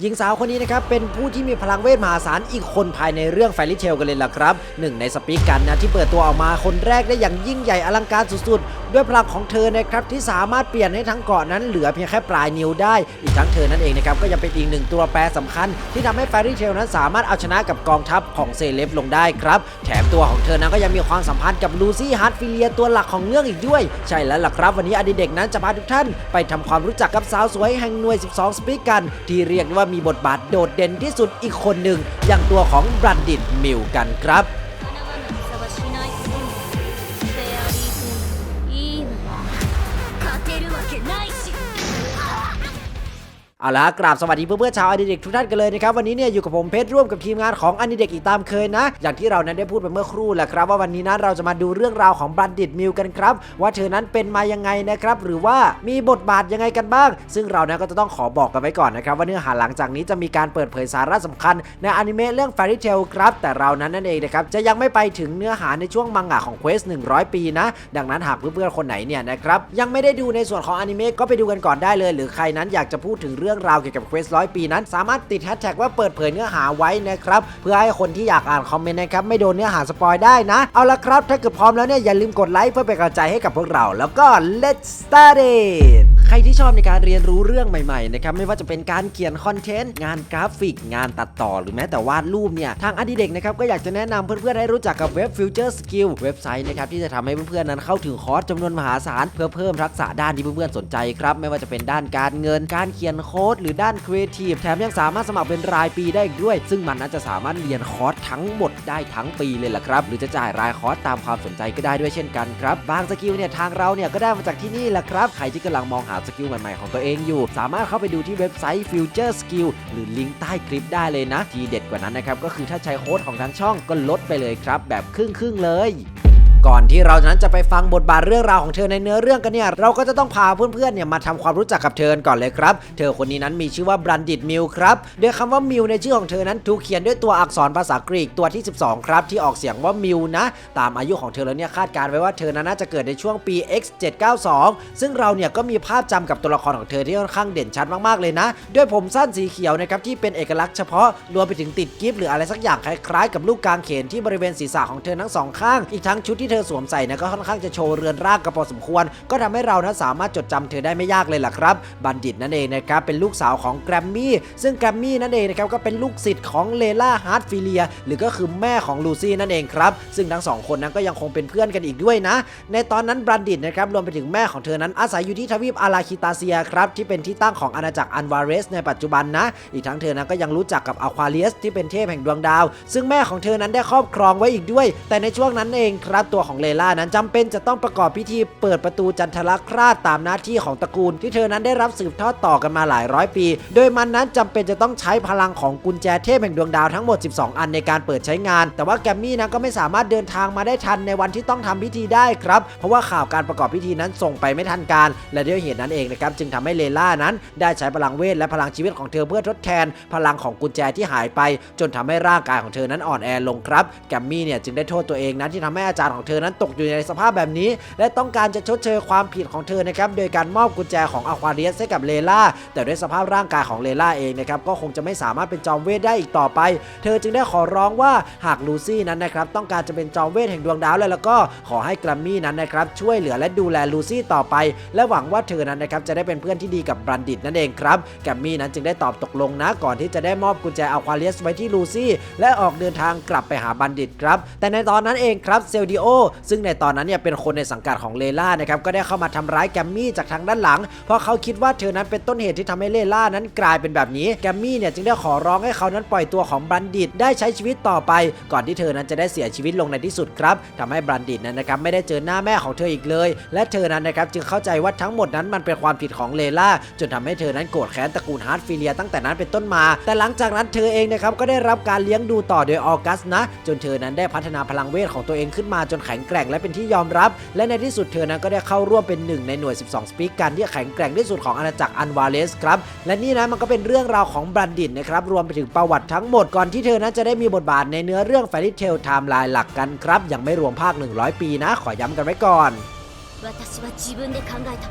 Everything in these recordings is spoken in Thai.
หญิงสาวคนนี้นะครับ เป็นผู้ที่มีพลังเวทมหาศาลอีกคนภายในเรื่องแฟรี่เทลกันเลยล่ะครับ หนึ่งในสปีกกันนะที่เปิดตัวออกมาคนแรกได้อย่างยิ่งใหญ่อลังการสุด ด้วยพลังของเธอนะครับที่สามารถเปลี่ยนให้ทั้งเกาะนั้นเหลือเพียงแค่ปลายนิ้วได้ อีกทั้งเธอนั่นเองนะครับก็ยังเป็นอีกหนึ่งตัวแปรสำคัญ ที่ทำให้แฟรี่เทลนั้นสามารถเอาชนะกับกองทัพของเซเลบลงได้ครับ แถมตัวของเธอนั้นก็ยังมีความสัมพันธ์กับลูซี่ฮาร์ดฟิเลียตัวหลักของเรื่องอีกด้วย ใช่แล้วล่ะครับ วันนี้อดีเด็กนั้นจะพาทุกท่าน ไปทำความรู้จักกับสาวสวยแห่งหน่วย 12 สปีกกัน ที่เรียกได้ว่ามีบทบาทโดดเด่นที่สุดอีกคนหนึ่งอย่างตัวของบรันดิตมิลกันครับ 勝てるわけないし เอาละกราบสวัสดีเพื่อนๆชาวอนิเด็กทุกท่านกันเลยนะครับวันนี้เนี่ยอยู่กับผมเพชรร่วมกับทีมงานของอนิเด็กอีกตามเคยนะ อย่างที่เรานั้นได้พูดไปเมื่อครู่แหละครับว่าวันนี้นั้นเราจะมาดูเรื่องราวของบันดิตมิลกันครับ ว่าเธอนั้นเป็นมายังไงนะครับหรือว่ามีบทบาทยังไงกันบ้าง ซึ่งเรานั้นก็จะต้องขอบอกกันไว้ก่อนนะครับว่าเนื้อหาหลังจากนี้จะมีการเปิดเผยสาระสำคัญในอนิเมะเรื่อง Fairy Tail ครับแต่เรานั้นนั่นเองนะครับจะยังไม่ไปถึงเนื้อหาในช่วงมังงะของ Quest 100 ปีนะดังนั้นหากเพื่อนๆคนไหนเนี่ยนะครับยังไม่ได้ดูในส่วนของอนิเมะก็ไปดูกันก่อนได้เลย หรือใครนั้นอยากจะพูดถึงเรื่องราวเกี่ยวกับเควสร้อยปีนั้น สามารถติดแฮชแท็กว่าเปิดเผยเนื้อหาไว้นะครับ เพื่อให้คนที่อยากอ่านคอมเมนต์นะครับ ไม่โดนเนื้อหาสปอยได้นะ เอาละครับ ถ้าเกิดพร้อมแล้วเนี่ยอย่าลืมกดไลค์เพื่อเป็นกำลังใจให้กับพวกเรา แล้วก็ let's start it ใครที่ชอบในการเรียนรู้เรื่องใหม่ๆนะครับไม่ว่าจะเป็นการเขียนคอนเทนต์งานกราฟิก งานตัดต่อหรือแม้แต่วาดรูปเนี่ยทางอดิเด็กนะครับก็อยากจะแนะนำเพื่อนๆให้รู้จักกับเว็บ Future Skill เว็บไซต์นะครับที่จะทำให้เพื่อนๆนั้นเข้าถึงคอร์สจำนวนมหาศาลเพื่อเพิ่มทักษะด้านที่เพื่อนๆสนใจครับไม่ว่าจะเป็นด้านการเงินการเขียนโค้ดหรือด้านครีเอทีฟแถมยังสามารถสมัครเป็นรายปีได้อีกด้วย ซึ่งมันน่าจะสามารถเรียนคอร์สทั้งหมดได้ทั้งปีเลยล่ะครับ หรือจะจ่ายรายคอร์สตามความสนใจก็ได้ด้วยเช่นกันครับบางสกิลเนี่ยทางเราเนี่ยก็ได้มาจากที่นี่แหละครับใครที่กำลังมองหาาสกิลใหม่ๆของตัวเองอยู่ สามารถเข้าไปดูที่เว็บไซต์ Future Skill หรือลิงก์ใต้คลิปได้เลยนะ ทีเด็ดกว่านั้นนะครับก็คือถ้าใช้โค้ดของทางช่องก็ลดไปเลยครับ แบบครึ่งๆเลย ก่อนที่เรานั้นจะไปฟังบทบาทเรื่องราวของเธอในเนื้อเรื่องกันเนี่ยเราก็จะต้องพาเพื่อนๆเนี่ยมาทำความรู้จักกับเธอก่อนเลยครับ เธอคนนี้นั้นมีชื่อว่าบรันดิตมิลครับโดยคำว่ามิลในชื่อของเธอนั้นถูกเขียนด้วยตัวอักษรภาษากรีกตัวที่ 12 ครับ ที่ออกเสียงว่ามิลนะตามอายุของเธอแล้วเนี่ยคาดการณ์ไว้ว่าเธอนั้นน่าจะเกิดในช่วงปี X 792 ซึ่งเราเนี่ยก็มีภาพจำกับตัวละครของเธอที่ค่อนข้างเด่นชัดมากๆเลยนะ ด้วยผมสั้นสีเขียวนะครับที่เป็นเอกลักษณ์เฉพาะรวมไปถึงติดกิฟต์หรืออะไรสักอย่างคล้ายๆ กับลูกกางเขนที่บริเวณศีรษะของเธอทั้งสองข้างอีกทั้งชุดที่เธธอสวมใส่นะก็ค่อนข้างจะโชว์เรือนร่างกันพอสมควร ก็ทำให้เรานั้นสามารถจดจำเธอได้ไม่ยากเลยล่ะครับ บัณฑิตนั่นเองนะครับเป็นลูกสาวของแกรมมี่ซึ่งแกรมมี่นั่นเองนะครับก็เป็นลูกศิษย์ของเลล่าฮาร์ดฟิเลียหรือก็คือแม่ของลูซี่นั่นเองครับ ซึ่งทั้งสองคนนั้นก็ยังคงเป็นเพื่อนกันอีกด้วยนะ ในตอนนั้นบัณฑิตนะครับรวมไปถึงแม่ของเธอนั้นอาศัยอยู่ที่ทวีปอาราคิตาเซียครับที่เป็นที่ตั้งของอาณาจักรอันวาเรสในปัจจุบันนะ อีกทั้งเธอนั้นก็ยังรู้จักกับอควาเลียสที่เป็นเทพแห่งดวงดาว ซึ่งแม่ของเธอนั้นได้ครอบครองไว้อีกด้วย แต่ในช่วงนั้นเองครับตัวของเลล่านั้นจำเป็นจะต้องประกอบพิธีเปิดประตูจันทรคราชตามหน้าที่ของตระกูล ที่เธอนั้นได้รับสืบทอดต่อกันมาหลายร้อยปี โดยมันนั้นจำเป็นจะต้องใช้พลังของกุญแจเทพแห่งดวงดาวทั้งหมด 12 อันในการเปิดใช้งาน แต่ว่าแกมมี่นั้นก็ไม่สามารถเดินทางมาได้ทันในวันที่ต้องทำพิธีได้ครับ เพราะว่าข่าวการประกอบพิธีนั้นส่งไปไม่ทันการ และด้วยเหตุนั้นเองนะครับจึงทำให้เลล่านั้น ได้ใช้พลังเวทและพลังชีวิตของเธอเพื่อทดแทน พลังของกุญแจที่หายไป จนทำให้ร่างกายของเธอนั้นอ่อนแอลงครับ แกมมี่เนี่ยจึงได้โทษตัวเองนะที่ทำให้อาจารย์ของเธออนั้นตกอยู่ในสภาพแบบนี้ และต้องการจะชดเชยความผิดของเธอนะครับโดยการมอบกุญแจของอควาเรียสให้กับเลล่าแต่ด้วยสภาพร่างกายของเลล่าเองนะครับก็คงจะไม่สามารถเป็นจอมเวทได้อีกต่อไป เธอจึงได้ขอร้องว่าหากลูซี่นั้นนะครับต้องการจะเป็นจอมเวทแห่งดวงดาวแล้วแล้วก็ขอให้แกรมมี่นั้นนะครับช่วยเหลือและดูแลลูซี่ต่อไป และหวังว่าเธอนั้นนะครับจะได้เป็นเพื่อนที่ดีกับบันดิตนั่นเองครับแกรมมี่นั้นจึงได้ตอบตกลงนะก่อนที่จะได้มอบกุญแจอควาเรียสไว้ที่ลูซี่และออกเดินทางกลับไปหาบันดิตครับแต่ในตอนนั้นเองครับเซลดิโอซึ่งในตอนนั้นเนี่ยเป็นคนในสังกัดของเลล่านะครับก็ได้เข้ามาทำร้ายแกมมี่จากทางด้านหลัง เพราะเขาคิดว่าเธอนั้นเป็นต้นเหตุที่ทำให้เลล่านั้นกลายเป็นแบบนี้แกมมี่เนี่ยจึงได้ขอร้องให้เขานั้นปล่อยตัวของบันดิตได้ใช้ชีวิตต่อไป ก่อนที่เธอนั้นจะได้เสียชีวิตลงในที่สุดครับทำให้บันดิตนั้นนะครับไม่ได้เจอหน้าแม่ของเธออีกเลย และเธอนั้นนะครับจึงเข้าใจว่าทั้งหมดนั้นมันเป็นความผิดของเลล่าจนทำให้เธอนั้นโกรธแค้นตระกูลฮาร์ดฟิเลียตั้งแต่นั้นเป็นต้นมา แต่หลังจากนั้นเธอเองนะครับก็ได้รับการเลี้ยงดูต่อโดยออกัสนะ จนเธอนั้นได้พัฒนาพลังเวทของตัวเองขึ้นมาจนแข็งแกร่งและเป็นที่ยอมรับ และในที่สุดเธอนั้นก็ได้เข้าร่วมเป็นหนึ่งในหน่วย 12 สปีกกันที่แข็งแกร่งที่สุดของอาณาจักรอันวาเลสครับ และนี่นะมันก็เป็นเรื่องราวของบรันดิตนะครับ รวมไปถึงประวัติทั้งหมดก่อนที่เธอนั้นจะได้มีบทบาทในเนื้อเรื่องแฟรี่เทลไทม์ไลน์หลักกันครับ ยังไม่รวมภาค 100 ปีนะ ขอย้ำกันไว้ก่อน 私は自分で考えた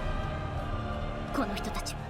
この人たちは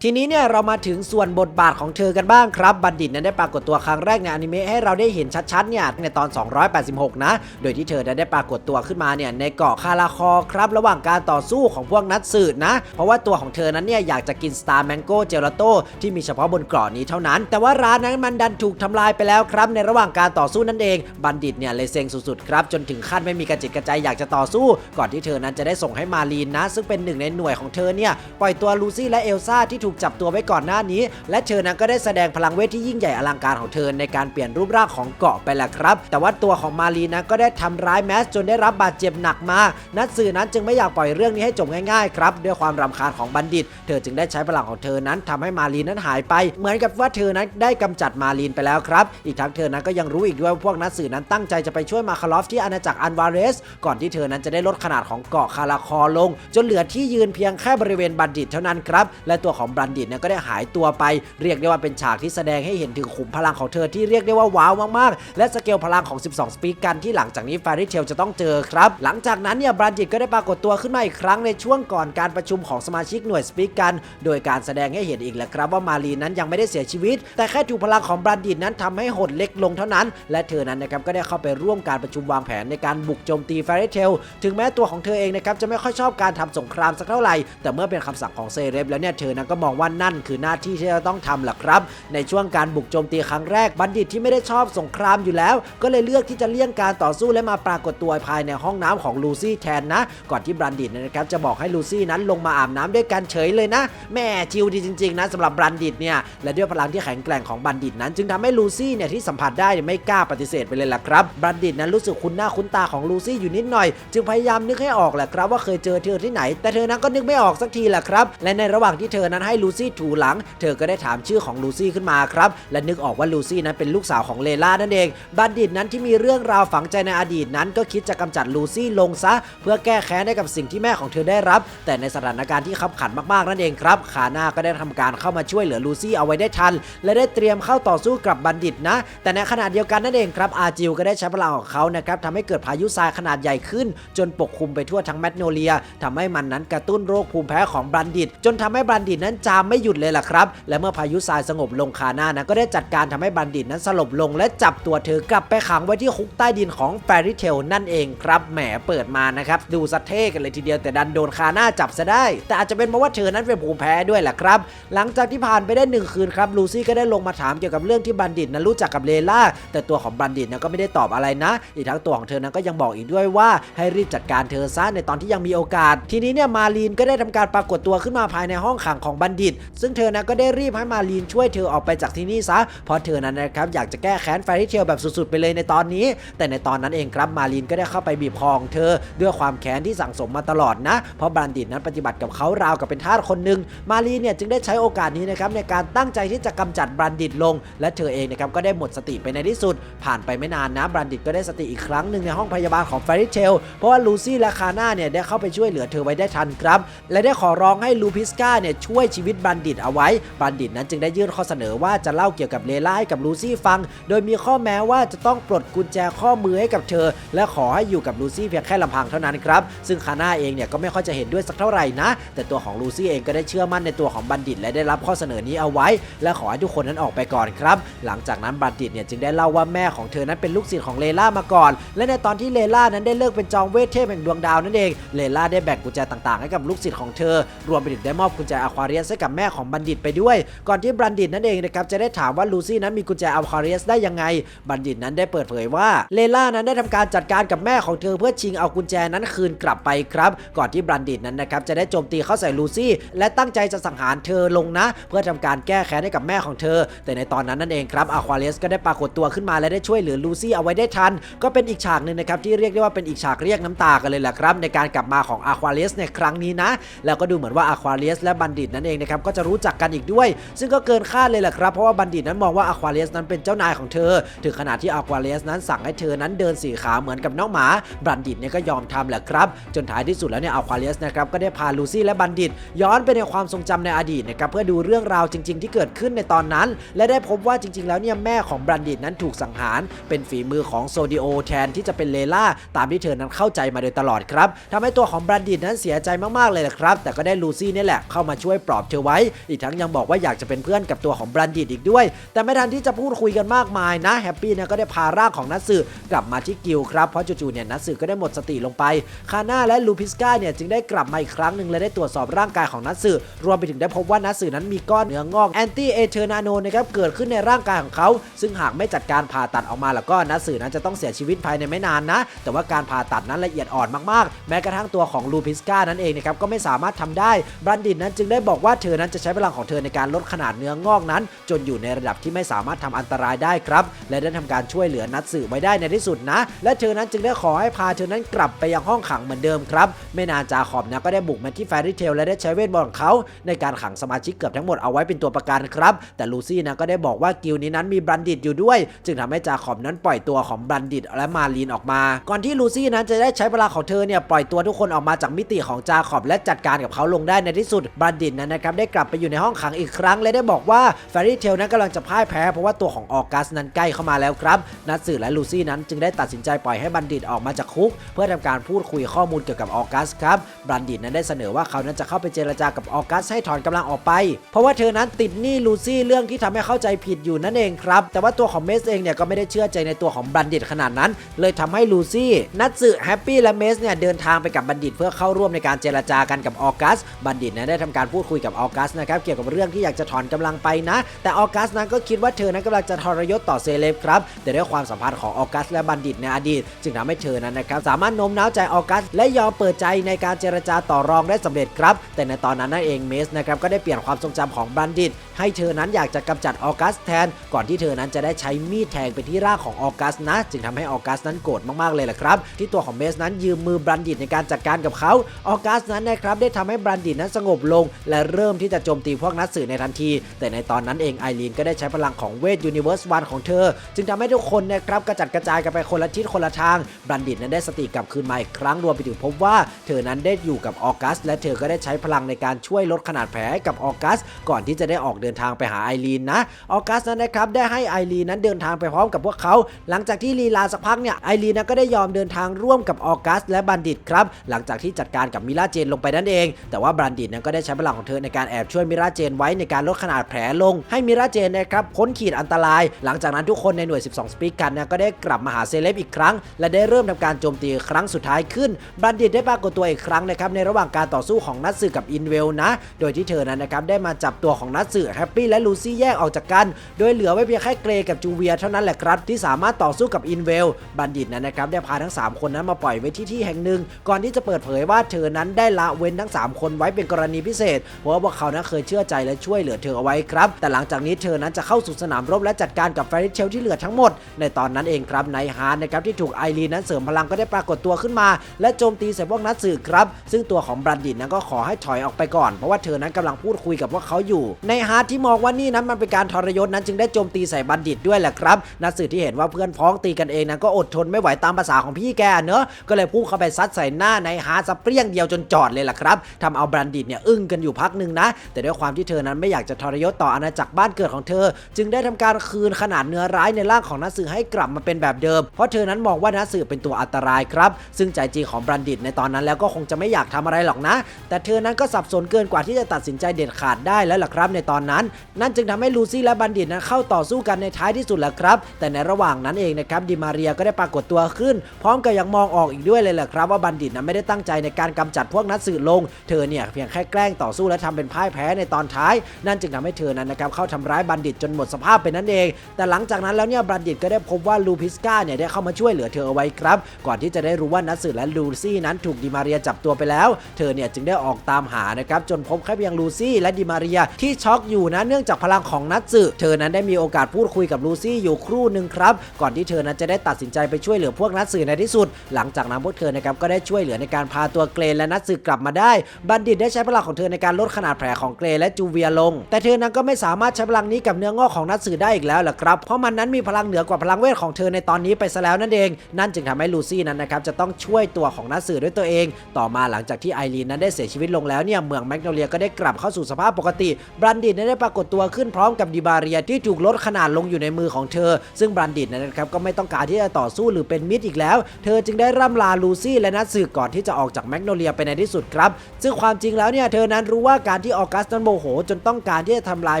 ทีนี้เนี่ยเรามาถึงส่วนบทบาทของเธอกันบ้างครับ บัณฑิตนั้นได้ปรากฏตัวครั้งแรกในอนิเมะให้เราได้เห็นชัดๆเนี่ยในตอน 286 นะ โดยที่เธอนั้นได้ปรากฏตัวขึ้นมาเนี่ยในเกาะคาราคอครับ ระหว่างการต่อสู้ของพวกนักสืบนะ เพราะว่าตัวของเธอนั้นเนี่ยอยากจะกินสตาร์แมงโก้เจลาโต้ที่มีเฉพาะบนเกาะนี้เท่านั้น แต่ว่าร้านนั้นมันดันถูกทำลายไปแล้วครับ ในระหว่างการต่อสู้นั่นเอง บัณฑิตเนี่ยเลยเซ็งสุดๆครับจนถึงขั้นไม่มีกระจิตกระใจอยากจะต่อสู้ ก่อนที่เธอนั้นจะได้ส่งให้มารีนนะ ซึ่งเป็นหนึ่งในหน่วยของเธอเนี่ยปล่อยตัวลูซี่และเอลซ่าที่ถูกจับตัวไว้ก่อนหน้านี้ และเธอนั้นก็ได้แสดงพลังเวทที่ยิ่งใหญ่อลังการของเธอในการเปลี่ยนรูปร่างของเกาะไปแหละครับ แต่ว่าตัวของมารีนั้นก็ได้ทำร้ายแมสจนได้รับบาดเจ็บหนักมา นัดสื่อนั้นจึงไม่อยากปล่อยเรื่องนี้ให้จบง่ายๆครับด้วยความรำคาญของบัณฑิต เธอจึงได้ใช้พลังของเธอนั้นทำให้มารีนั้นหายไป เหมือนกับว่าเธอนั้นได้กำจัดมารีนไปแล้วครับ อีกทั้งเธอนั้นก็ยังรู้อีกด้วยว่าพวกนัดสื่อนั้นตั้งใจจะไปช่วยมาคาลอฟที่อาณาจักรอันวาเรส ก่อนที่เธอนั้นจะได้ลดขนาดของเกาะคาราคอลง จนเหลือที่ยืนเพียงแค่บริเวณบัณฑิตเท่านั้นครับและตัวของบณฑิตเนี่ยก็ได้หายตัวไป เรียกได้ว่าเป็นฉากที่แสดงให้เห็นถึงขุมพลังของเธอที่เรียกได้ว่าว้าวมากๆ และสเกลพลังของ 12 สปีกกันที่หลังจากนี้แฟาริเทลจะต้องเจอครับ หลังจากนั้นเนี่ยบัณฑิตก็ได้ปรากฏตัวขึ้นมาอีกครั้งในช่วงก่อนการประชุมของสมาชิกหน่วยสปีกกัน โดยการแสดงให้เห็นอีกแล้วครับว่ามารีนั้นยังไม่ได้เสียชีวิต แต่แค่ถูกพลังของบัณฑิตนั้นทำให้หดเล็กลงเท่านั้น และเธอนั้นนะครับก็ได้เข้าไปร่วมการประชุมวางแผนในการบุกโจมตีแฟาริเทลถึงแม้ตัวของเธอเองนะครับจะไม่ค่อยชอบการทำสงครามสักเท่าไหร่แต่เมื่อเป็นคำสั่งของเซเรบแล้วเนี่ยเธอนั้นก็มองว่านั่นคือหน้าที่ที่จะต้องทำแหละครับ ในช่วงการบุกโจมตีครั้งแรกบัณฑิตที่ไม่ได้ชอบสงครามอยู่แล้ว ก็เลยเลือกที่จะเลี่ยงการต่อสู้และมาปรากฏตัวภายในห้องน้ำของลูซี่แทนนะ ก่อนที่บัณฑิตนะครับจะบอกให้ลูซี่นั้นลงมาอาบน้ำด้วยกันเฉยเลยนะ แม่ชิลดีจริงๆนะสำหรับบัณฑิตเนี่ยและด้วยพลังที่แข็งแกร่งของบัณฑิตนั้น จึงทำให้ลูซี่เนี่ยที่สัมผัสได้ไม่กล้าปฏิเสธไปเลยล่ะครับบัณฑิตนั้นรู้สึกคุ้นหน้าคุ้นตาของลูซี่อยู่นิดหน่อย จึงพยายามนึกให้ออกแหละครับว่าเคยเจอเธอที่ไหน แต่เธอนั้นก็นึกไม่ออกสักทีแหละครับและในระหว่างที่เธอนั้นให้ลูซี่ถูหลัง เธอก็ได้ถามชื่อของลูซี่ขึ้นมาครับ และนึกออกว่าลูซี่นั้นเป็นลูกสาวของเลล่านั่นเอง บัณฑิตนั้นที่มีเรื่องราวฝังใจในอดีตนั้น ก็คิดจะกำจัดลูซี่ลงซะ เพื่อแก้แค้นให้กับสิ่งที่แม่ของเธอได้รับ แต่ในสถานการณ์ที่ขับขันมากๆนั่นเองครับคาน่าก็ได้ทำการเข้ามาช่วยเหลือลูซี่เอาไว้ได้ทัน และได้เตรียมเข้าต่อสู้กับบัณฑิตนะ แต่ในขณะเดียวกันนั่นเองครับอาจิวก็ได้ใช้พลังของเขานะครับทำให้เกิดพายุทรายขนาดใหญ่ขึ้น จนปกคลุมไปทั่วทั้งแมกโนเลียทำให้มันนั้นกระตุ้นโรคภูมิแพ้ของบัณฑิต จนทำให้บัณฑิตนั้นจามไม่หยุดเลยล่ะครับ และเมื่อพายุทรายสงบลงคาน่านะก็ได้จัดการทำให้บัณฑิตนั้นสลบลง และจับตัวเธอกลับไปขังไว้ที่คุกใต้ดินของแฟรี่เทลนั่นเองครับแหมเปิดมานะครับดูสะเท่กันเลยทีเดียวแต่ดันโดนคาน่าจับซะได้ แต่อาจจะเป็นเพราะว่าเธอนั้นเป็นภูมิแพ้ด้วยแหละครับ หลังจากที่ผ่านไปได้หนึ่งคืนครับลูซี่ก็ได้ลงมาถามเกี่ยวกับเรื่องที่บัณฑิตนั้นรู้จักกับเลล่าแต่ตัวของบัณฑิตนั้นก็ไม่ได้ตอบอะไรนะ อีกทั้งตัวของเธอนั้นก็ยังบอกอีกด้วยว่าให้รีบจัดการเธอซะในตอนที่ยังมีโอกาส ทีนี้เนี่ยมารีนก็ได้ทำการปรากฏตัวขึ้นมาภายในห้องขังของบัณฑิต ซึ่งเธอนั้นก็ได้รีบให้มารีนช่วยเธอออกไปจากที่นี่ซะ เพราะเธอนั้นนะครับอยากจะแก้แค้นแฟรี่เทลแบบสุดๆ ไปเลยในตอนนี้ แต่ในตอนนั้นเองครับมารีนก็ได้เข้าไปบีบคอของเธอด้วยความแค้นที่สั่งสมมาตลอดนะ เพราะบัณฑิตนั้นปฏิบัติกับเขาราวกับเป็นทาสคนหนึ่งมารีนเนี่ยจึงได้ใช้โอกาสนี้นะครับในการตั้งใจที่จะกำจัดบัณฑิตลง และเธอเองนะครับก็ได้หมดสติไปในที่สุด ผ่านไปไม่นานนะบัณฑิตก็ได้สติอีกครั้งหนึ่งในห้องพยาบาลของแฟรี่เทลเพราะว่าลูซี่และคาน่าเนี่ยได้เข้าไปช่วยเหลือเธอไว้ได้ทันครับ และได้ขอร้องให้ลูพิสกาเนี่ยช่วยชีีวิตบัณฑิตเอาไว้ บัณฑิตนั้นจึงได้ยื่นข้อเสนอว่าจะเล่าเกี่ยวกับเลล่าให้กับลูซี่ฟัง โดยมีข้อแม้ว่าจะต้องปลดกุญแจข้อมือให้กับเธอ และขอให้อยู่กับลูซี่เพียงแค่ลำพังเท่านั้นครับ ซึ่งคาน่าเองเนี่ยก็ไม่ค่อยจะเห็นด้วยสักเท่าไหร่นะ แต่ตัวของลูซี่เองก็ได้เชื่อมั่นในตัวของบัณฑิต และได้รับข้อเสนอนี้เอาไว้ และขอให้ทุกคนนั้นออกไปก่อนครับ หลังจากนั้นบัณฑิตเนี่ยจึงได้เล่าว่าแม่ของเธอนั้นเป็นลูกศิษย์ของเลล่ามาก่อน และในตอนที่เลล่านั้นได้เลิกเป็นจอมเวทเทพแห่งดวงดาวนั่นเอง เลล่าได้แบ่งกุญแจต่างๆ ให้กับลูกศิษย์ของเธอ รวมไปถึงได้มอบกุญแจอควาเรียสให้กับแม่ของบัณฑิตไปด้วย ก่อนที่บัณฑิตนั่นเองนะครับจะได้ถามว่าลูซี่นั้นมีกุญแจอควาเรียสได้ยังไง บัณฑิตนั้นได้เปิดเผยว่าเลล่านั้นได้ทำการจัดการกับแม่ของเธอเพื่อชิงเอากุญแจนั้นคืนกลับไปครับ ก่อนที่บัณฑิตนั้นนะครับจะได้โจมตีเข้าใส่ลูซี่และตั้งใจจะสังหารเธอลงนะ เพื่อทำการแก้แค้นให้กับแม่ของเธอ แต่ในตอนนั้นนั่นเองครับอควาเรียสก็ได้ปรากฏตัวขึ้นมาและได้ช่วยเหลือลูซี่เอาไว้ได้ทัน ก็เป็นอีกฉากหนึ่งนะครับที่เรียกได้ว่าเป็นอีกฉากเรียกน้ำตากันเลยแหละครับในการกลับมาของอควาเรียสในครั้งนี้นะ แล้วก็ดูเหมือนว่าอควาเรียสและบัณฑิตนั่นเองนะครับก็จะรู้จักกันอีกด้วย ซึ่งก็เกินคาดเลยแหละครับเพราะว่าบัณฑิตนั้นมองว่าอควาเรียสนั้นเป็นเจ้านายของเธอ ถึงขนาดที่อควาเรียสนั้นสั่งให้เธอนั้นเดินสี่ขาเหมือนกับน้องหมา บัณฑิตเนี่ยก็ยอมทำแหละครับ จนท้ายที่สุดแล้วเนี่ยอควาเรียสนะครับก็ได้พาลูซี่และบัณฑิต ย้อนไปในความทรงจำในอดีตนะครับเพื่อดูเรื่องราวจริง ๆ ที่เกิดขึ้นในตอนนั้น และได้พบว่าจริง ๆ แล้วเนี่ยแม่ของบัณฑิตนั้นถูกสังหาร เป็นฝีมือของโซดิโอแทนที่จะเป็นเลล่าตามที่เธอนั้นเข้าใจมาโดยตลอดครับทำให้ตัวของบัณฑิตนั้นเสียใจมากๆเลยแหละครับ แต่ก็ได้ลูซี่นี่แหละเข้ามาช่วยปลอบเธอไว้ อีกทั้งยังบอกว่าอยากจะเป็นเพื่อนกับตัวของบรันดิตอีกด้วย แต่ไม่ทันที่จะพูดคุยกันมากมายนะแฮปปี้เนี่ยก็ได้พาร่างของนัตสึกลับมาที่กิลครับเพราะจู่ๆเนี่ยนัตสึก็ได้หมดสติลงไปคาน่าและลูพิสกาเนี่ยจึงได้กลับมาอีกครั้งหนึ่งและได้ตรวจสอบร่างกายของนัตสึรวมไปถึงได้พบว่านัตสึนั้นมีก้อนเนื้องอกแอนตี้เอเทอร์นาโนนะครับเกิดขึ้นในร่างกายของเขา ซึ่งหากไม่จัดการผ่าตัดออกมาแล้วก็นัตสึนั้นจะต้องเสียชีวิตภายในไม่นานนะ แต่ว่าการผ่าตัดนั้นละเอียดอ่อนมากๆ แม้กระทั่งตัวของลูพิสกานั่นเองนะครับก็ไม่สามารถทำได้บรันดิตนั้นจึงได้บอกว่าเธอนั้นจะใช้พลังของเธอในการลดขนาดเนื้องอกนั้น จนอยู่ในระดับที่ไม่สามารถทำอันตรายได้ครับ และได้ทำการช่วยเหลือนัตสึไว้ได้ในที่สุดนะ และเธอนั้นจึงได้ขอให้พาเธอนั้นกลับไปยังห้องขังเหมือนเดิมครับ ไม่นานจาขอบนะก็ได้บุกมาที่แฟรี่เทลและได้ใช้เวทมนต์ของเขาในการขังสมาชิกเกือบทั้งหมดเอาไว้เป็นตัวประกันครับ แต่ลูซี่นะก็ได้บอกว่ากิลนี้นั้นมีบรันดิตอยู่ด้วย จึงทำให้จาขอบนั้นปล่อยตัวของบรันดิตและมาลีนออกมา ก่อนที่ลูซี่นั้นจะได้ใช้พลังของเธอเนี่ยปล่อยตัวทุกคนออกมาจากมิติของจาขอบและจัดการกับเขาลงได้ในที่สุดบรันดิตนั้นนะครับได้กลับไปอยู่ในห้องขังอีกครั้ง และได้บอกว่าแฟรี่เทลนั้นกำลังจะพ่ายแพ้เพราะว่าตัวของออกัสนั้นใกล้เข้ามาแล้วครับ นัตสึและลูซี่นั้นจึงได้ตัดสินใจปล่อยให้บัณฑิตออกมาจากคุก เพื่อทำการพูดคุยข้อมูลเกี่ยวกับออกัสครับบัณฑิตนั้นได้เสนอว่าเขานั้นจะเข้าไปเจรจากับออกัสให้ถอนกำลังออกไป เพราะว่าเธอนั้นติดหนี้ลูซี่เรื่องที่ทำให้เข้าใจผิดอยู่นั่นเองครับแต่ว่าตัวของเมสเองเนี่ยก็ไม่ได้เชื่อใจในตัวของบัณฑิตขนาดนั้น เลยทำให้ลูซี่นัตสึแฮปปี้และเมสเนี่ยเดินทางไปกับบัณฑิตเพื่อเข้าร่วมในการเจรจากันกับออกัส บัณฑิตนั้นได้ทำการพูดคุยกับออกัสนะครับเกี่ยวกับเรื่องที่อยากจะถอนกำลังไปนะ แต่ออกัสนั้นก็คิดว่าเธอนั้นกำลังจะทรยศต่อเซเลบครับแต่ด้วยความสัมพันธ์ของออกัสและบัณฑิตในอดีต จึงทำให้เธอนั้นนะครับสามารถโน้มน้าวใจออกัส และยอมเปิดใจในการเจรจาต่อรองได้สำเร็จครับ แต่ในตอนนั้นนั่นเองเมสนะครับก็ได้เปลี่ยนความทรงจำของบัณฑิต ให้เธอนั้นอยากจะกำจัดออกัสแทน ก่อนที่เธอนั้นจะได้ใช้มีดแทงไปที่ร่างของออกัสนะ จึงทำให้ออกัสนั้นโกรธมากๆเลยแหละครับ ที่ตัวของเมสนั้นยืมมือบัณฑิตในการจัดการกับเขาออกัสนั้นนะครับได้ทำให้บัณฑิตนั้นสงบลง และเริ่มที่จะโจมตีพวกนักสืบในทันที แต่ในตอนนั้นเองไอรีนก็ได้ใช้พลังของเวทยูนิเวอร์สวันของเธอ จึงทำให้ทุกคนนะครับกระจัดกระจายกันไปคนละทิศคนละทาง บัณฑิตนั้นได้สติกลับคืนมาอีกครั้งรวมไปถึงพบว่าเธอนั้นได้อยู่กับออกัส และเธอก็ได้ใช้พลังในการช่วยลดขนาดแผลกับออกัส ก่อนที่จะได้ออกเดินทางไปหาไอรีนนะออกัสนั้นนะครับได้ให้ไอรีนนั้นเดินทางไปพร้อมกับพวกเขา หลังจากที่ลีลาสักพักเนี่ยไอรีนนะก็ได้ยอมเดินทางร่วมกับออกัส และบัณฑิตครับหลังจากที่จัดการกับมิราเจนลงไปนั่นเอง แต่ว่าบัณฑิตนั้นก็ได้ใช้พลังของเธอในการแอบช่วยมิราเจนไว้ในการลดขนาดแผลลง ให้มิราเจนนะครับพ้นขีดอันตราย หลังจากนั้นทุกคนในหน่วย 12 สปีกกันนี่ยก็ได้กลับมาหาเซเลบอีกครั้ง และได้เริ่มทำการโจมตีครั้งสุดท้ายขึ้น บัณฑิตได้ปรากฏตัวอีกครั้งนะครับในระหว่างการต่อสู้ของนัตสึกับอินเวลนะ โดยที่เธอนั้นนะครับได้มาจับตัวของนัตสึแฮปปี้และลูซี่แยกออกจากกัน โดยเหลือไว้เพียงแค่เกรกับจูเวียเท่านั้นแหละครับที่สามารถต่อสู้กับอินเวล บัณฑิตนั้นนะครับได้พาทั้ง 3 คนนั้นมาปล่อยไว้ที่ที่แห่งหนึ่ง ก่อนที่จะเปิดเผยว่าเธอนั้นได้ละเว้นทั้ง 3 คนไว้เป็นกรณีพิเศษเพราะว่าเขานั้นเคยเชื่อใจและช่วยเหลือเธอเอาไว้ครับ แต่หลังจากนี้เธอนั้นจะเข้าสู่สนามรบและจัดการกับแฟริเชลที่เหลือทั้งหมด ในตอนนั้นเองครับไนฮาร์ดนะครับที่ถูกไอรีนนั้นเสริมพลังก็ได้ปรากฏตัวขึ้นมา และโจมตีใส่พวกนักสืบครับ ซึ่งตัวของบัณฑิตนั้นก็ขอให้ถอยออกไปก่อน เพราะว่าเธอนั้นกำลังพูดคุยกับพวกเขาอยู่ ในฮาร์ดที่มองว่านี่นั้นมันเป็นการทรยศนั้นจึงได้โจมตีใส่บัณฑิตด้วยแหละครับ นักสืบที่เห็นว่าเพื่อนพ้องตีกันเองนั้นก็อดทนไม่ไหวตามภาษาของพี่แกเนอะก็เลยพุ่งเข้าไปซัดใส่หน้าในฮาร์ดสะเปรี้ยงเดียวจนจอดเลยล่ะครับทำเอาบัณฑิตเนี่ยอึ้งกันอยู่พักหนึ่งนะ แต่ด้วยความที่เธอนั้นไม่อยากจะทรยศต่ออาณาจักรบ้านเกิดของเธอ จึงได้ทำการคืนขนาดเนื้อร้ายในร่างของนักสืบให้กลับมาเป็นแบบเดิม เพราะเธอนั้นมองว่านักสืบเป็นตัวอันตรายครับ ซึ่งใจจริงของบัณฑิตในตอนนั้นแล้วก็คงจะไม่อยากทำอะไรหรอกนะ แต่เธอนั้นก็สับสนเกินกว่าที่จะตัดสินใจเด็ดขาดได้แล้วล่ะครับ ในตอนนั้น นั่นจึงทำให้ลูซี่และบัณฑิตนั้นเข้าต่อสู้กันในท้ายที่สุดแหละครับ แต่ในระหว่างนั้นเองนะครับดิมาเรียก็ได้ปรากฏตัวขึ้น พร้อมกับยังมองออกอีกด้วยเลยแหละครับ ว่าบัณฑิตนั้นไม่ได้ตั้งใจในการกำจัดพวกนัสืบลง เธอเนี่ยเพียงแค่แกล้งต่อสู้และทำเป็นพ่ายแพ้ในตอนท้าย นั่นจึงทำให้เธอนั้นนะครับเข้าทำร้ายบัณฑิตจนหมดสภาพไปนั่นเอง แต่หลังจากนั้นแล้วเนี่ยบัณฑิตก็ได้พบว่าลูพิสกาเนี่ยได้เข้ามาช่วยเหลือเธอเอาไว้ครับ ก่อนที่จะได้รู้ว่านัทสึและลูซี่นั้นถูกดิมาเรียจับตัวไปแล้ว เธอเนี่ยจึงได้ออกตามหานะครับจนพบแค่เพียงลูซี่และดิมาเรียที่ช็อกอยู่นะเนื่องจากพลังของนัทสึเธอนั้นได้มีโอกาสพูดคุยกับลูซี่อยู่ครู่หนึ่งครับ ก่อนที่เธอนั้นจะได้ตัดสินใจไปช่วยเหลือพวกนัทสึในที่สุด หลังจากนั้นพวกเธอนะครับก็ได้ช่วยเหลือในการพาตัวเกรนและนัทสึกลับมาได้ บัณฑิตได้ใช้พลังของเธอในการลดขนาดแผลของเกรและจูเวียลง แต่เธอนั้นก็ไม่สามารถใช้พลังนี้กับเนื้องอกของนัทสึได้อีกแล้วล่ะครับ เพราะมันนั้นมีพลังเหนือกว่าพลังเวทของเธอในตอนนี้ไปซะแล้วนั่นเอง นั่นจึงทำให้ลูซี่นั้นนะครับจะต้องช่วยตัวของนัทสึด้วยตัวเอง ต่อมาหลังจากที่ไอรีนนั้นได้เสียชีวิตลงแล้วเนี่ยเมืองแมกโนเลียก็ได้กลับเข้าสู่สภาพปกติบัณฑิตนั้นได้ปรากฏตัวขึ้นพร้อมกับดิบาเรียที่ถูกลดขนาดลงอยู่ในมือของเธอ ซึ่งบัณฑิตนั้นนะครับก็ไม่ต้องการที่จะต่อสู้หรือเป็นมิตรอีกแล้ว เธอจึงได้ร่ำลาลูซี่และนัทสึก่อนที่จะออกจากแมกโนเลียไปในที่สุดครับ ซึ่งความจริงแล้วเนี่ยเธอนั้นรู้ว่าการที่ออกัสนั้นโมโห จนต้องการที่จะทำลาย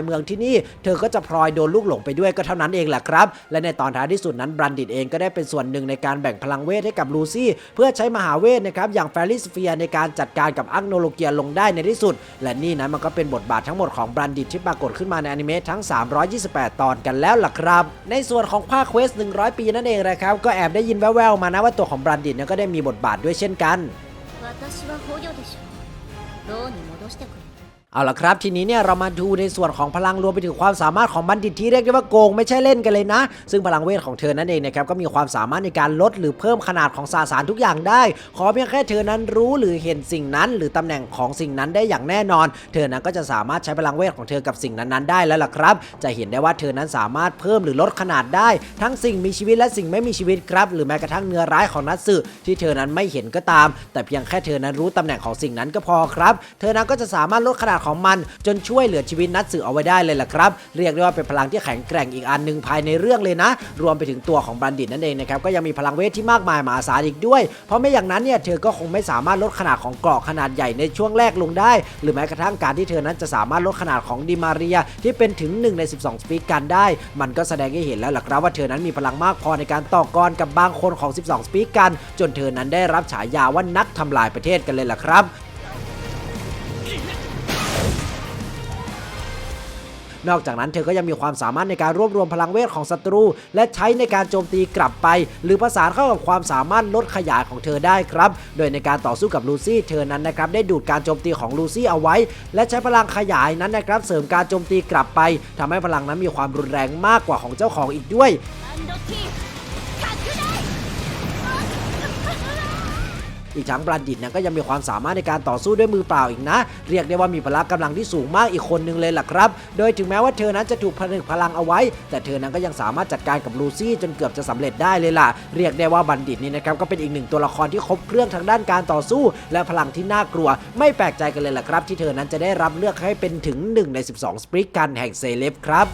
เมืองที่นี่ เธอก็จะพลอยโดนลูกหลงไปด้วยก็เท่านั้นเองแหละครับ และในตอนท้ายที่สุดนั้นบรันดิตเองก็ได้เป็นส่วนหนึ่งในการแบ่งพลังเวทให้กับลูซี่เพื่อใช้มหาเวทนะครับอย่างแฟริสเฟียในการจัดการกับอักโนโลเกียลงได้ในที่สุด และนี่นั้นมันก็เป็นบทบาททั้งหมดของบรันดิตที่ปรากฏขึ้นมาในอนิเมะทั้ง 328 ตอนกันแล้วล่ะครับ ในส่วนของภาคเควส 100 ปีนั่นเองนะครับก็แอบได้ยินแว่วๆมานะว่าตัวของบรันดิตเนี่ยก็ได้มีบทบาทด้วยเช่นกัน เอาละครับ ทีนี้เนี่ยเรามาดูในส่วนของพลังรวมไปถึงความสามารถของบัณฑิตที่เรียกได้ว่าโกงไม่ใช่เล่นกันเลยนะ ซึ่งพลังเวทของเธอนั้นเองนะครับก็มีความสามารถในการลดหรือเพิ่มขนาดของสาสารทุกอย่างได้ ขอเพียงแค่เธอนั้นรู้หรือเห็นสิ่งนั้น หรือตำแหน่งของสิ่งนั้นได้อย่างแน่นอน เธอนั้นก็จะสามารถใช้พลังเวทของเธอกับสิ่งนั้นๆได้แล้วล่ะครับ จะเห็นได้ว่าเธอนั้นสามารถเพิ่มหรือลดขนาดได้ ทั้งสิ่งมีชีวิตและสิ่งไม่มีชีวิตครับ หรือแม้กระทั่งเนื้อร้ายของนัตสึที่เธอนั้นไม่เห็นก็ตาม แต่เพียงแค่เธอนั้นรู้ตำแหน่งของสิ่งนั้นก็พอครับ เธอนั้นก็จะสามารถลดขนาดของมัน จนช่วยเหลือชีวิตนัตสึเอาไว้ได้เลยล่ะครับ เรียกได้ว่าเป็นพลังที่แข็งแกร่งอีกอันหนึ่งภายในเรื่องเลยนะ รวมไปถึงตัวของบัณฑิตนั่นเองนะครับก็ยังมีพลังเวทที่มากมายมหาศาลอีกด้วย เพราะไม่อย่างนั้นเนี่ยเธอก็คงไม่สามารถลดขนาดของเกราะขนาดใหญ่ในช่วงแรกลงได้ หรือแม้กระทั่งการที่เธอนั้นจะสามารถลดขนาดของดิมาเรียที่เป็นถึง1ใน 12 สปีกกันได้ มันก็แสดงให้เห็นแล้วล่ะครับว่าเธอนั้นมีพลังมากพอในการต่อกรกับบางคนของ 12 สปีกกัน จนเธอนั้นได้รับฉายาว่านักทำลายประเทศกันเลยล่ะครับ นอกจากนั้นเธอก็ยังมีความสามารถในการรวบรวมพลังเวทของศัตรู และใช้ในการโจมตีกลับไป หรือประสานเข้ากับความสามารถลดขยายของเธอได้ครับ โดยในการต่อสู้กับลูซี่เธอนั้นนะครับได้ดูดการโจมตีของลูซี่เอาไว้ และใช้พลังขยายนั้นนะครับเสริมการโจมตีกลับไปทำให้พลังนั้นมีความรุนแรงมากกว่าของเจ้าของอีกด้วย อีกทั้งบรันดิตเนี่ยก็ยังมีความสามารถในการต่อสู้ด้วยมือเปล่าอีกนะ เรียกได้ว่ามีพละกำลังที่สูงมากอีกคนหนึ่งเลยล่ะครับ โดยถึงแม้ว่าเธอนั้นจะถูกผนึกพลังเอาไว้ แต่เธอนั้นก็ยังสามารถจัดการกับลูซี่จนเกือบจะสำเร็จได้เลยล่ะ เรียกได้ว่าบัณฑิตนี่นะครับก็เป็นอีกหนึ่งตัวละครที่ครบเครื่องทางด้านการต่อสู้ และพลังที่น่ากลัว ไม่แปลกใจกันเลยล่ะครับ ที่เธอนั้นจะได้รับเลือกให้เป็นถึง 1 ใน 12 สปริกกันแห่งเซเลบครับ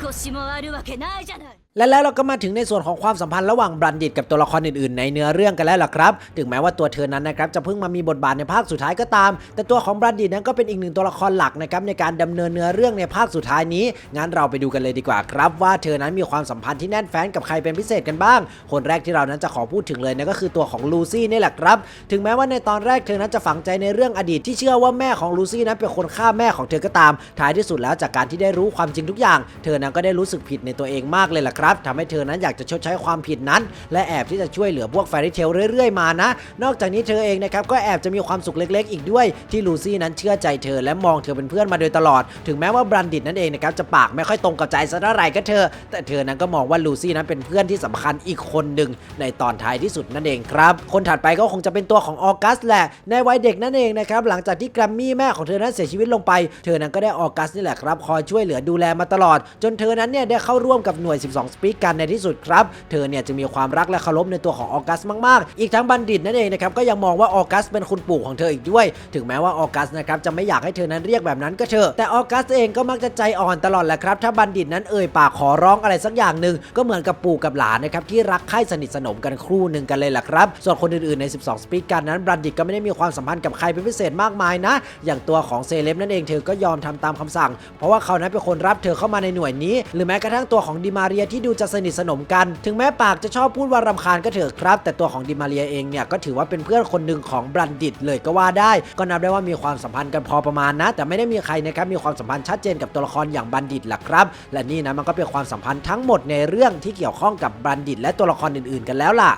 少しもあるわけないじゃない และแล้วเราก็มาถึงในส่วนของความสัมพันธ์ระหว่างบรันดิตกับตัวละครอื่นๆในเนื้อเรื่องกันแล้วล่ะครับ ถึงแม้ว่าตัวเธอนั้นนะครับจะเพิ่งมามีบทบาทในภาคสุดท้ายก็ตาม แต่ตัวของบรันดิตนั้นก็เป็นอีกหนึ่งตัวละครหลักนะครับในการดำเนินเนื้อเรื่องในภาคสุดท้ายนี้ งั้นเราไปดูกันเลยดีกว่าครับ ว่าเธอนั้นมีความสัมพันธ์ที่แน่นแฟ้นกับใครเป็นพิเศษกันบ้าง คนแรกที่เรานั้นจะขอพูดถึงเลยนั่นก็คือตัวของลูซี่นี่แหละครับ ถึงแม้ว่าในตอนแรกเธอนั้นจะฝังใจในเรื่องอดีตที่เชื่อว่าแม่ของลูซี่นั้นเป็นคนฆ่าแม่ของเธอก็ตาม ท้ายที่สุดแล้วจากการที่ได้รู้ความจริงทุกอย่าง เธอนั้นก็ได้รู้สึกผิดในตัวเองมากเลยล่ะครับทำให้เธอนั้นอยากจะชดใช้ความผิดนั้น และแอบที่จะช่วยเหลือพวกแฟรี่เทลเรื่อยๆมานะ นอกจากนี้เธอเองนะครับก็แอบจะมีความสุขเล็ก ๆ อีกด้วย ที่ลูซี่นั้นเชื่อใจเธอและมองเธอเป็นเพื่อนมาโดยตลอด ถึงแม้ว่าบรันดิตนั่นเองนะครับจะปากไม่ค่อยตรงกับใจสักเท่าไหร่ก็เธอ แต่เธอนั้นก็มองว่าลูซี่นั้นเป็นเพื่อนที่สำคัญอีกคนหนึ่งในตอนท้ายที่สุดนั่นเองครับ คนถัดไปก็คงจะเป็นตัวของออกัสแหละ ในวัยเด็กนั่นเองนะครับหลังจากที่แกรมมี่แม่ของเธอนั้นเสียชีวิตลงไป เธอนั้นก็ได้ออกัสนี่แหละครับคอยช่วยเหลือดูแลมาตลอด จนเธอนั้นเนี่ยได้เข้าร่วมกับหน่วย 12สปีกกันในที่สุดครับ เธอเนี่ยจะมีความรักและเคารพในตัวของออกัสมากๆ อีกทั้งบัณฑิตนั่นเองนะครับก็ยังมองว่าออกัสเป็นคุณปู่ของเธออีกด้วย ถึงแม้ว่าออกัสนะครับจะไม่อยากให้เธอนั้นเรียกแบบนั้นก็เถอะแต่ออกัสเองก็มักจะใจอ่อนตลอดแหละครับถ้าบัณฑิตนั้นเอ่ยปากขอร้องอะไรสักอย่างหนึ่งก็เหมือนกับปู่กับหลานนะครับที่รักใคร่สนิทสนมกันครู่หนึ่งกันเลยแหละครับส่วนคนอื่นๆใน 12 สปีกกันนั้นบัณฑิตก็ไม่ได้มีความสัมพันธ์กับใครเป็นพิเศษมากมายนะ อย่างตัวของเซเลบนั่นเองเธอก็ยอมทำตามคำสั่ง เพราะว่าเขานั้นเป็นคนรับเธอเข้ามาในหน่วยนี้ หรือแม้กระทั่งตัวของดิมาเรียที่ดูจะสนิทสนมกัน ถึงแม้ปากจะชอบพูดว่ารำคาญก็เถอะครับ แต่ตัวของดิมาเรียเองเนี่ยก็ถือว่าเป็นเพื่อนคนหนึ่งของบัณฑิตเลยก็ว่าได้ ก็นับได้ว่ามีความสัมพันธ์กันพอประมาณนะ แต่ไม่ได้มีใครนะครับมีความสัมพันธ์ชัดเจนกับตัวละครอย่างบัณฑิตล่ะครับ และนี่นะมันก็เป็นความสัมพันธ์ทั้งหมดในเรื่องที่เกี่ยวข้องกับบัณฑิต และตัวละครอื่นๆกันแล้วล่ะ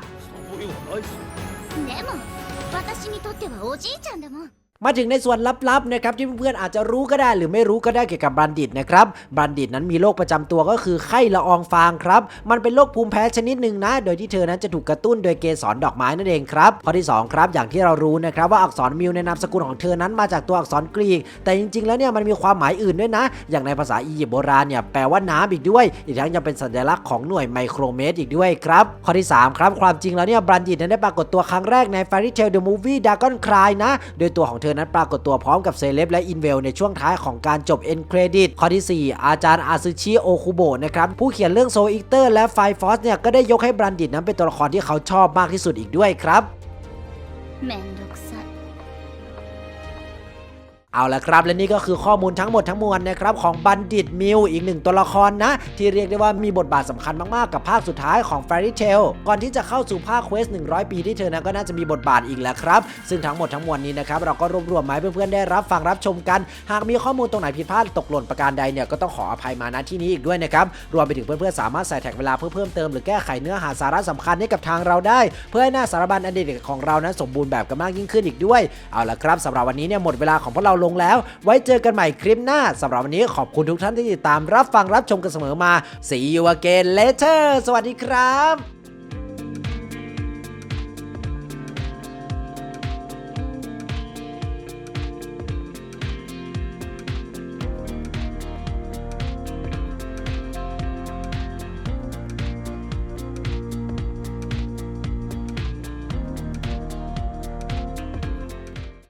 でも私にとってはおじいちゃんだもん มาถึงในส่วนลับๆนะครับที่เพื่อนๆอาจจะรู้ก็ได้หรือไม่รู้ก็ได้เกี่ยวกับบัณฑิตนะครับบัณฑิตนั้นมีโรคประจำตัวก็คือไข้ละอองฟางครับ มันเป็นโรคภูมิแพ้ชนิดหนึ่งนะ โดยที่เธอนั้นจะถูกกระตุ้นโดยเกสรดอกไม้นั่นเองครับข้อที่สองครับอย่างที่เรารู้นะครับว่าอักษรมิวในนามสกุลของเธอนั้นมาจากตัวอักษรกรีก แต่จริงๆ แล้วเนี่ยมันมีความหมายอื่นด้วยนะ อย่างในภาษาอียิปต์โบราณเนี่ยแปลว่าน้ำอีกด้วย อีกทั้งยังเป็นสัญลักษณ์ของหน่วยไมโครเมตรอีกด้วยครับข้อที่สามครับความจริงแล้วเนี่ยบัณฑิตนั้นได้ปรากฏตัวครั้งแรกใน Fairy Tail the Movie Dragon Cry นะ โดยตัวของเธอธอนั้นปรากฏตัวพร้อมกับเซเลบและอินเวลในช่วงท้ายของการจบเอ็นเครดิตข้อที่ 4 อาจารย์อาซึชิโอคุโบะนะครับผู้เขียนเรื่องโซอิกเตอร์และไฟฟอสเนี่ยก็ได้ยกให้บรันดิตนั้นเป็นตัวละครที่เขาชอบมากที่สุดอีกด้วยครับ เอาละครับ และนี่ก็คือข้อมูลทั้งหมดทั้งมวลนะครับของบัณฑิตมิวอีกหนึ่งตัวละครนะ ที่เรียกได้ว่ามีบทบาทสำคัญมากๆ กับภาคสุดท้ายของ Fairy Tail ก่อนที่จะเข้าสู่ภาค Quest 100 ปีที่เธอนั้นก็น่าจะมีบทบาทอีกแหละครับ ซึ่งทั้งหมดทั้งมวลนี้นะครับเราก็รวบรวมมาให้เพื่อนๆได้รับฟังรับชมกัน หากมีข้อมูลตรงไหนผิดพลาดตกหล่นประการใดเนี่ยก็ต้องขออภัยมาณที่นี้อีกด้วยนะครับรวมไปถึงเพื่อนๆสามารถใส่แท็กเวลาเพื่อเพิ่มเติมหรือแก้ไขเนื้อหาสาระสำคัญให้กับทางเราได้ เพื่อให้หน้าสารบัญอดีตของเรานั้นสมบูรณ์แบบกันมากยิ่งขึ้นอีกด้วยเอาละครับสำหรับวันนี้เนี่ยหมดเวลาของพวกเราลงแล้ว ไว้เจอกันใหม่คลิปหน้าสำหรับวันนี้ขอบคุณทุกท่านที่ติดตามรับฟังรับชมกันเสมอมา See you again later สวัสดีครับ